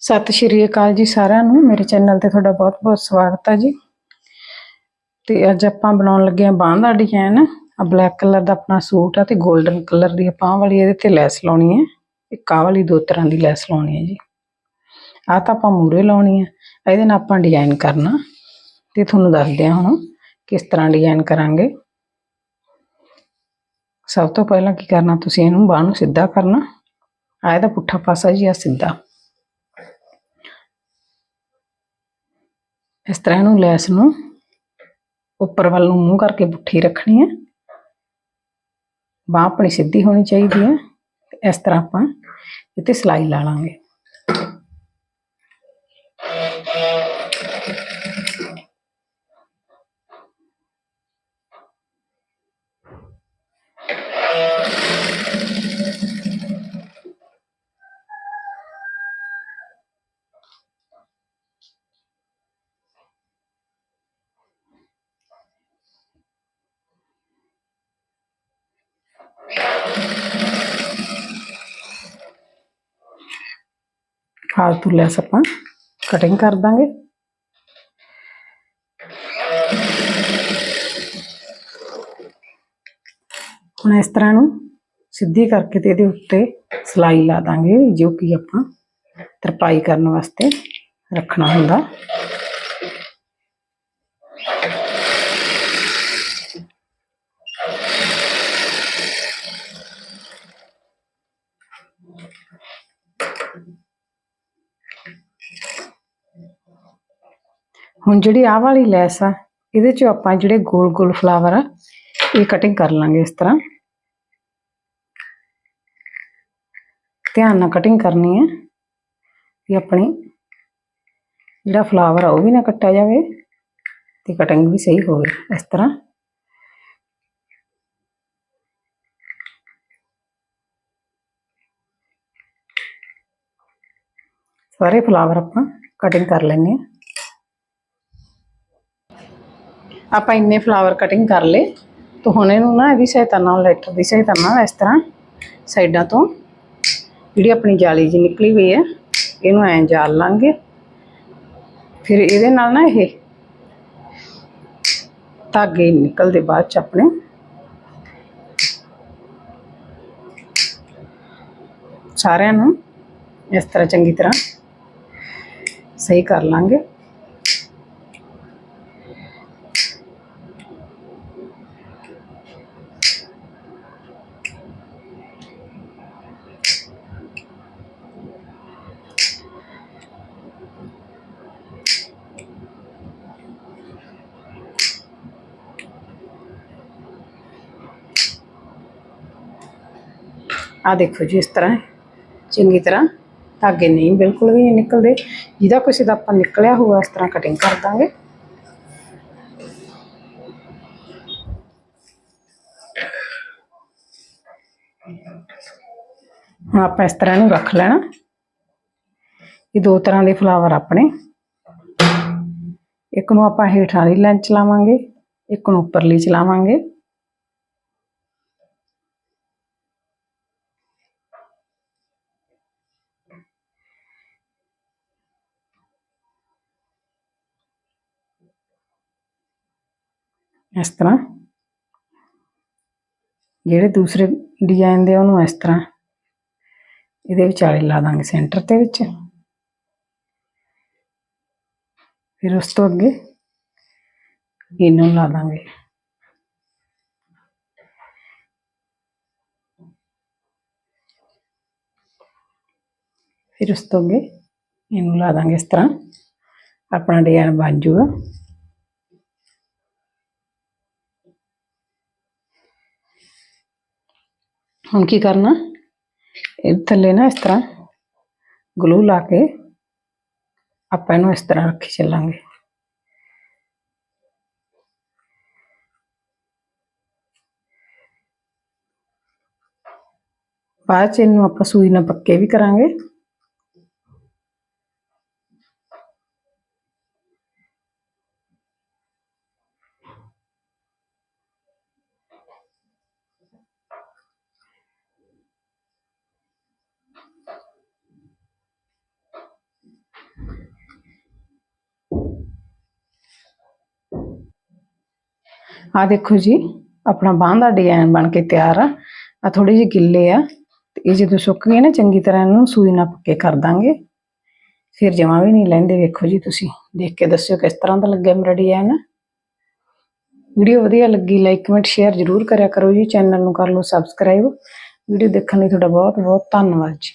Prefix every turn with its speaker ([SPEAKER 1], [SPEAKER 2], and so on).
[SPEAKER 1] ਸਤਿ ਸ਼੍ਰੀ ਅਕਾਲ ਜੀ ਸਾਰਿਆਂ ਨੂੰ। ਮੇਰੇ ਚੈਨਲ ਤੇ ਤੁਹਾਡਾ ਬਹੁਤ-ਬਹੁਤ ਸਵਾਗਤ ਹੈ ਜੀ। ਤੇ ਅੱਜ ਆਪਾਂ ਬਣਾਉਣ ਲੱਗੇ ਹਾਂ ਬਾਂਹ ਦਾ ਡਿਜ਼ਾਈਨ ਆ ਬਲੈਕ ਕਲਰ ਦਾ ਆਪਣਾ ਸੂਟ ਆ ਤੇ 골ਡਨ ਕਲਰ ਦੀ ਬਾਂਹ ਵਾਲੀ ਇਹਦੇ ਤੇ ਲੈਸ ਲਾਉਣੀ ਹੈ ਇੱਕ ਆਹ ਵਾਲੀ ਦੋ ਤਰ੍ਹਾਂ ਦੀ ਲੈਸ ਲਾਉਣੀ ਹੈ ਜੀ। ਆਹ ਤਾਂ ਆਪਾਂ ਮੂਰੇ ਲਾਉਣੀ ਹੈ ਇਹਦੇ ਨਾਲ ਆਪਾਂ ਡਿਜ਼ਾਈਨ ਕਰਨਾ। ਤੇ ਤੁਹਾਨੂੰ ਦੱਸਦੇ ਹਾਂ ਹੁਣ ਕਿਸ ਤਰ੍ਹਾਂ ਡਿਜ਼ਾਈਨ ਕਰਾਂਗੇ। ਸਭ ਤੋਂ ਪਹਿਲਾਂ ਕੀ ਕਰਨਾ, ਤੁਸੀਂ ਇਹਨੂੰ ਬਾਂਹ ਨੂੰ ਸਿੱਧਾ ਕਰਨਾ। ਆ ਇਹਦਾ ਪੁੱਠਾ ਪਾਸਾ ਜੀ ਆ ਸਿੱਧਾ। ਇਸ ਤਰ੍ਹਾਂ ਇਹਨੂੰ ਲੈਸ ਨੂੰ ਉੱਪਰ ਵੱਲ ਨੂੰ ਮੂੰਹ ਕਰਕੇ ਪੁੱਠੀ ਰੱਖਣੀ ਹੈ। ਬਾਂਹ ਆਪਣੀ ਸਿੱਧੀ ਹੋਣੀ ਚਾਹੀਦੀ ਹੈ। ਇਸ ਤਰ੍ਹਾਂ ਆਪਾਂ ਇੱਥੇ ਸਲਾਈ ਲਾ ਲਾਂਗੇ। ਫਾਲਤੂ ਲੈਸ ਆਪਾਂ ਕਟਿੰਗ ਕਰ ਦਾਂਗੇ। ਹੁਣ ਇਸ ਤਰ੍ਹਾਂ ਨੂੰ ਸਿੱਧੀ ਕਰਕੇ ਤੇ ਇਹਦੇ ਉੱਤੇ ਸਲਾਈ ਲਾ ਦਾਂਗੇ, ਜੋ ਕਿ ਆਪਾਂ ਤਰਪਾਈ ਕਰਨ ਵਾਸਤੇ ਰੱਖਣਾ ਹੁੰਦਾ। ਹੁਣ ਜਿਹੜੀ ਆਹ ਵਾਲੀ ਲੈਸ ਆ, ਇਹਦੇ ਚੋਂ ਆਪਾਂ ਜਿਹੜੇ ਗੋਲ ਗੋਲ ਫਲਾਵਰ ਆ, ਇਹ ਕਟਿੰਗ ਕਰ ਲਾਂਗੇ ਇਸ ਤਰ੍ਹਾਂ। ਧਿਆਨ ਨਾਲ ਕਟਿੰਗ ਕਰਨੀ ਹੈ ਕਿ ਆਪਣੀ ਜਿਹੜਾ ਫਲਾਵਰ ਆ, ਉਹ ਵੀ ਨਾ ਕੱਟਿਆ ਜਾਵੇ ਤੇ ਕਟਿੰਗ ਵੀ ਸਹੀ ਹੋਵੇ ਇਸ ਤਰ੍ਹਾਂ। ਸਾਰੇ ਫਲਾਵਰ ਆਪਾਂ ਕਟਿੰਗ ਕਰ ਲੈਣੇ ਆ। ਆਪਾਂ ਇੰਨੇ ਫਲਾਵਰ ਕਟਿੰਗ ਕਰ ਲਏ। ਤਾਂ ਹੁਣ ਇਹਨੂੰ ਨਾ ਇਹਦੀ ਸਹਾਇਤਾ ਨਾਲ ਲੈਟਰ ਦੀ ਸਹਾਇਤਾ ਨਾਲ ਇਸ ਤਰ੍ਹਾਂ ਸਾਈਡਾਂ ਤੋਂ ਜਿਹੜੀ ਆਪਣੀ ਜਾਲੀ ਜੀ ਨਿਕਲੀ ਹੋਈ ਹੈ, ਇਹਨੂੰ ਐਂ ਜਾਲ ਲਾਂਗੇ। ਫਿਰ ਇਹਦੇ ਨਾਲ ਨਾ ਇਹ ਧਾਗੇ ਨਿਕਲਦੇ ਬਾਅਦ ਚ ਆਪਣੇ। ਸਾਰਿਆਂ ਨੂੰ ਇਸ ਤਰ੍ਹਾਂ ਚੰਗੀ ਤਰ੍ਹਾਂ ਸਹੀ ਕਰ ਲਾਂਗੇ। ਆ ਦੇਖੋ ਜੀ, ਇਸ ਤਰ੍ਹਾਂ ਚੰਗੀ ਤਰ੍ਹਾਂ ਧਾਗੇ ਨਹੀਂ, ਬਿਲਕੁਲ ਵੀ ਨਹੀਂ ਨਿਕਲਦੇ। ਜਿਹਦਾ ਕਿਸੇ ਦਾ ਆਪਾਂ ਨਿਕਲਿਆ ਹੋਊਗਾ, ਇਸ ਤਰ੍ਹਾਂ ਕਟਿੰਗ ਕਰ ਦਾਂਗੇ। ਹੁਣ ਆਪਾਂ ਇਸ ਤਰ੍ਹਾਂ ਇਹਨੂੰ ਰੱਖ ਲੈਣਾ। ਇਹ ਦੋ ਤਰ੍ਹਾਂ ਦੇ ਫਲਾਵਰ ਆਪਣੇ। ਇੱਕ ਨੂੰ ਆਪਾਂ ਹੇਠਾਂ ਵਾਲੀ ਲਾਈਨ ਚਲਾਵਾਂਗੇ ਇੱਕ ਨੂੰ ਉੱਪਰਲੀ ਚਲਾਵਾਂਗੇ ਇਸ ਤਰ੍ਹਾਂ। ਜਿਹੜੇ ਦੂਸਰੇ ਡਿਜ਼ਾਈਨ ਦੇ ਉਹਨੂੰ ਇਸ ਤਰ੍ਹਾਂ। ਇਹਦੇ ਵਿਚਾਲੇ ਲਾ ਦਾਂਗੇ ਸੈਂਟਰ ਦੇ ਵਿੱਚ। ਫਿਰ ਉਸ ਤੋਂ ਅੱਗੇ ਇਹਨੂੰ ਲਾ ਦਾਂਗੇ। ਫਿਰ ਉਸ ਤੋਂ ਅੱਗੇ ਇਹਨੂੰ ਲਾ ਦਾਂਗੇ ਇਸ ਤਰ੍ਹਾਂ। ਆਪਣਾ ਡਿਜ਼ਾਈਨ ਬਣ ਜਾਊਗਾ ਹੁਣ ਕੀ ਕਰਨਾ? ਇਹ ਥੱਲੇ ਨਾ ਇਸ ਤਰ੍ਹਾਂ ਗਲੂ ਲਾ ਕੇ ਆਪਾਂ ਇਹਨੂੰ ਇਸ ਤਰ੍ਹਾਂ ਰੱਖੀ ਚੱਲਾਂਗੇ। ਬਾਅਦ ਚ ਇਹਨੂੰ ਆਪਾਂ ਸੂਈ ਨਾਲ ਪੱਕੇ ਵੀ ਕਰਾਂਗੇ। ਆ ਦੇਖੋ ਜੀ, ਆਪਣਾ ਬਾਂਹ ਦਾ ਡਿਜ਼ਾਈਨ ਬਣ ਕੇ ਤਿਆਰ ਆ। ਆ ਥੋੜੇ ਜਿਹੇ ਗਿੱਲੇ ਆ। ਤੇ ਇਹ ਜਦੋਂ ਸੁੱਕ ਗਏ ਨਾ, ਚੰਗੀ ਤਰ੍ਹਾਂ ਇਹਨੂੰ ਸੂਈ ਨਾਲ ਪੱਕੇ ਕਰ ਦਾਂਗੇ। ਫਿਰ ਜਮਾ ਵੀ ਨਹੀਂ ਲੈਂਦੇ, ਵੇਖੋ ਜੀ ਤੁਸੀਂ। ਦੇਖ ਕੇ ਦੱਸਿਓ ਕਿਸ ਤਰ੍ਹਾਂ ਦਾ ਲੱਗਿਆ ਮੇਰਾ ਡਿਜ਼ਾਈਨ ਵੀਡੀਓ ਵਧੀਆ ਲੱਗੀ ਲਾਈਕ ਕਮੈਂਟ ਸ਼ੇਅਰ ਜ਼ਰੂਰ ਕਰਿਆ ਕਰੋ ਜੀ। ਚੈਨਲ ਨੂੰ ਕਰ ਲਓ ਸਬਸਕ੍ਰਾਈਬ ਵੀਡੀਓ ਦੇਖਣ ਲਈ ਤੁਹਾਡਾ ਬਹੁਤ ਬਹੁਤ ਧੰਨਵਾਦ ਜੀ।